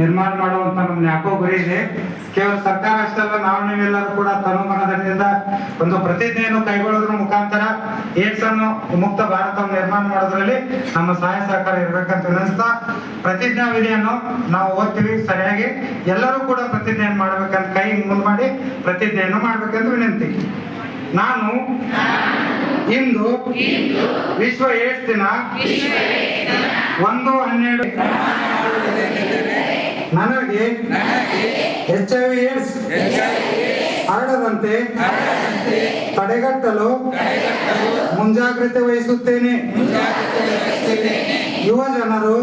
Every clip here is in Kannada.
ನಿರ್ಮಾಣ ಮಾಡುವಂತ ನಮ್ಮ ಯಾಕೋ ಗುರಿ ಇದೆ. ಕೇವಲ ಸರ್ಕಾರ ಅಷ್ಟೇ ಅಲ್ಲ ನಾವು ನೀವೆಲ್ಲರೂ ಕೂಡ ತನುಮನದಿಂದ ಒಂದು ಪ್ರತಿಜ್ಞೆಯನ್ನು ಕೈಗೊಳ್ಳೋದ್ರ ಮುಖಾಂತರ ಏಡ್ಸ್ ಅನ್ನು ಮುಕ್ತ ಭಾರತವನ್ನು ನಿರ್ಮಾಣ ಮಾಡೋದ್ರಲ್ಲಿ ನಮ್ಮ ಸಹಾಯ ಸಹಕಾರ ಇರಬೇಕಂತ ವಿನಿಸ್ತಾ ಪ್ರತಿಜ್ಞಾ ವಿಧಿಯನ್ನು ನಾವು ಓದ್ತೀವಿ ಸರಿಯಾಗಿ. ಎಲ್ಲರೂ ಕೂಡ ಪ್ರತಿಜ್ಞೆಯನ್ನು ಮಾಡ್ಬೇಕಂತ ಕೈ ಮುಂದ್ ಮಾಡಿ ಪ್ರತಿಜ್ಞೆಯನ್ನು ಮಾಡ್ಬೇಕಂತ ವಿನಂತಿ. ನಾನು ಇಂದು ವಿಶ್ವ ಏಡ್ಸ್ ದಿನ ಒಂದು ಹನ್ನೆರಡು ನನಗೆ ಎಚ್ ಐ ವಿ ಏಡ್ಸ್ ಹರಡದಂತೆ ತಡೆಗಟ್ಟಲು ಮುಂಜಾಗ್ರತೆ ವಹಿಸುತ್ತೇನೆ. ಯುವ ಜನರು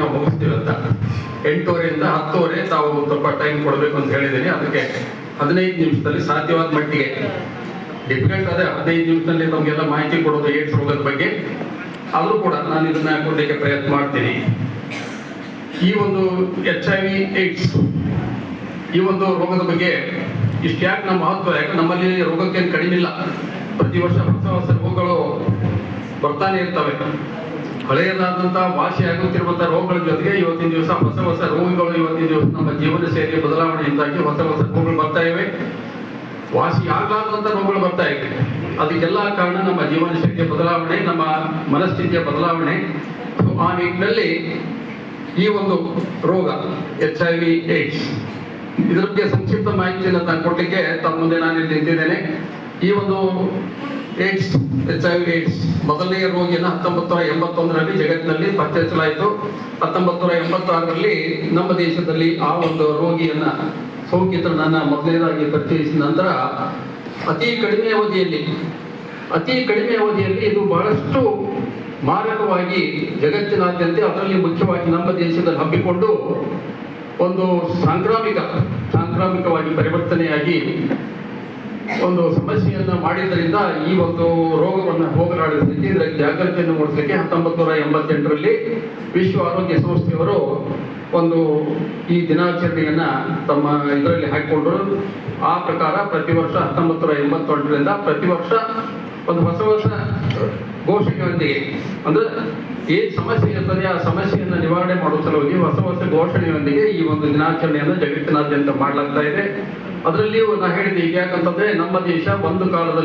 ನಾವು ಮುಗಿಸ್ತೀವಿ ಅಂತ ಎಂಟೂವರೆಯಿಂದ ಹತ್ತುವರೆ ತಾವು ಸ್ವಲ್ಪ ಟೈಮ್ ಕೊಡಬೇಕು ಅಂತ ಹೇಳಿದ್ದೀನಿ. ಅದಕ್ಕೆ ಹದಿನೈದು ನಿಮಿಷದಲ್ಲಿ ಸಾಧ್ಯವಾದ ಮಟ್ಟಿಗೆ. ಡಿಫಿಕಲ್ಟ್ ಅದೇ ಹದಿನೈದು ನಿಮಿಷದಲ್ಲಿ ನಮಗೆಲ್ಲ ಮಾಹಿತಿ ಕೊಡೋದು ಏಡ್ಸ್ ರೋಗದ ಬಗ್ಗೆ. ಆದರೂ ಕೂಡ ನಾನು ಇದನ್ನ ಕೊಡಲಿಕ್ಕೆ ಪ್ರಯತ್ನ ಮಾಡ್ತೀನಿ. ಈ ಒಂದು ಎಚ್ ಐ ವಿ ಏಡ್ಸ್ ಈ ಒಂದು ರೋಗದ ಬಗ್ಗೆ ಇಷ್ಟು ಯಾಕೆ ನಮ್ಮ ಮಹತ್ವ ಯಾಕೆ ನಮ್ಮಲ್ಲಿ ರೋಗಕ್ಕೇನು ಕಡಿಮೆ ಇಲ್ಲ. ಪ್ರತಿ ವರ್ಷ ಹೊಸ ಹೊಸ ರೋಗಗಳು ಬರ್ತಾನೆ ಇರ್ತವೆ. ಹಳೆಯದಾದಂಥ ವಾಸಿ ಆಗುತ್ತಿರುವಂತಹ ರೋಗಗಳ ಜೊತೆಗೆ ಇವತ್ತಿನ ದಿವಸ ಹೊಸ ಹೊಸ ರೋಗಗಳು ಇವತ್ತಿನ ದಿವಸ ನಮ್ಮ ಜೀವನ ಶೈಲಿಯ ಬದಲಾವಣೆಯಿಂದಾಗಿ ಹೊಸ ಹೊಸ ರೋಗಗಳು ಬರ್ತಾ ಇವೆ. ವಾಸಿ ಆಗಲಾರ್ದಂಥ ರೋಗಗಳು ಬರ್ತಾ ಇವೆ. ಅದಕ್ಕೆಲ್ಲ ಕಾರಣ ನಮ್ಮ ಜೀವನ ಶೈಲಿಯ ಬದಲಾವಣೆ, ನಮ್ಮ ಮನಸ್ಥಿತಿಯ ಬದಲಾವಣೆ. ಆ ನಿಟ್ಟಿನಲ್ಲಿ ಈ ಒಂದು ರೋಗ ಎಚ್ ಐ ವಿ ಏಡ್ಸ್ ಇದರ ಬಗ್ಗೆ ಸಂಕ್ಷಿಪ್ತ ಮಾಹಿತಿಯನ್ನು ನಾನು ತಮ್ಮ ಮುಂದೆ ನಾನು ಇಲ್ಲಿ ನಿಂತಿದ್ದೇನೆ. ಈ ಒಂದು AIDS H I V AIDS ಮೊದಲನೆಯ ರೋಗಿಯನ್ನು ಹತ್ತೊಂಬತ್ತು ನೂರ ಎಂಬತ್ತೊಂದರಲ್ಲಿ ಜಗತ್ತಿನಲ್ಲಿ ಪತ್ತೆಹಚ್ಚಲಾಯಿತು ಹತ್ತೊಂಬತ್ತು ನೂರ ಎಂಬತ್ತಾರರಲ್ಲಿ ನಮ್ಮ ದೇಶದಲ್ಲಿ ಆ ಒಂದು ರೋಗಿಯನ್ನ ಸೋಂಕಿತರನ್ನ ಮೊದಲನೇದಾಗಿ ಪರಿಚಯಿಸಿದ ನಂತರ ಅತಿ ಕಡಿಮೆ ಅವಧಿಯಲ್ಲಿ, ಅತಿ ಕಡಿಮೆ ಅವಧಿಯಲ್ಲಿ ಇದು ಬಹಳಷ್ಟು ಮಾರಕವಾಗಿ ಜಗತ್ತಿನಾದ್ಯಂತ ಅದರಲ್ಲಿ ಮುಖ್ಯವಾಗಿ ನಮ್ಮ ದೇಶದಲ್ಲಿ ಹಬ್ಬಿಕೊಂಡು ಒಂದು ಸಾಂಕ್ರಾಮಿಕ, ಸಾಂಕ್ರಾಮಿಕವಾಗಿ ಪರಿವರ್ತನೆಯಾಗಿ ಒಂದು ಸಮಸ್ಯೆಯನ್ನ ಮಾಡಿದ್ದರಿಂದ ಈ ಒಂದು ರೋಗವನ್ನು ಹೋಗಲಾಡಿಸಲಿಕ್ಕೆ ಇದರಲ್ಲಿ ಜಾಗೃತಿಯನ್ನು ಮೂಡಿಸಲಿಕ್ಕೆ ಹತ್ತೊಂಬತ್ತು ನೂರ ಎಂಬತ್ತೆಂಟರಲ್ಲಿ ವಿಶ್ವ ಆರೋಗ್ಯ ಸಂಸ್ಥೆಯವರು ಒಂದು ಈ ದಿನಾಚರಣೆಯನ್ನು ತಮ್ಮ ಇದರಲ್ಲಿ ಹಾಕಿಕೊಂಡರು. ಆ ಪ್ರಕಾರ ಪ್ರತಿ ವರ್ಷ ಹತ್ತೊಂಬತ್ತು ನೂರ ಎಂಬತ್ತೊಂದರಿಂದ ಪ್ರತಿ ವರ್ಷ ಒಂದು ಹೊಸ ಹೊಸ ಘೋಷಣೆಯೊಂದಿಗೆ. ಅಂದ್ರೆ ಏನ್ ಸಮಸ್ಯೆ ಇರ್ತದೆ ಆ ಸಮಸ್ಯೆಯನ್ನು ನಿವಾರಣೆ ಮಾಡುವ ಸಲುವಾಗಿ ಹೊಸ ಹೊಸ ಘೋಷಣೆಯೊಂದಿಗೆ ಈ ಒಂದು ದಿನಾಚರಣೆಯನ್ನು ಜಗತ್ತಿನಾದ್ಯಂತ ಮಾಡಲಾಗ್ತಾ ಇದೆ. ಅದರಲ್ಲಿಯೂ ನಾ ಹೇಳಿದೆ ಈಗ ಯಾಕಂತಂದ್ರೆ ನಮ್ಮ ದೇಶ ಒಂದು ಕಾಲದಲ್ಲಿ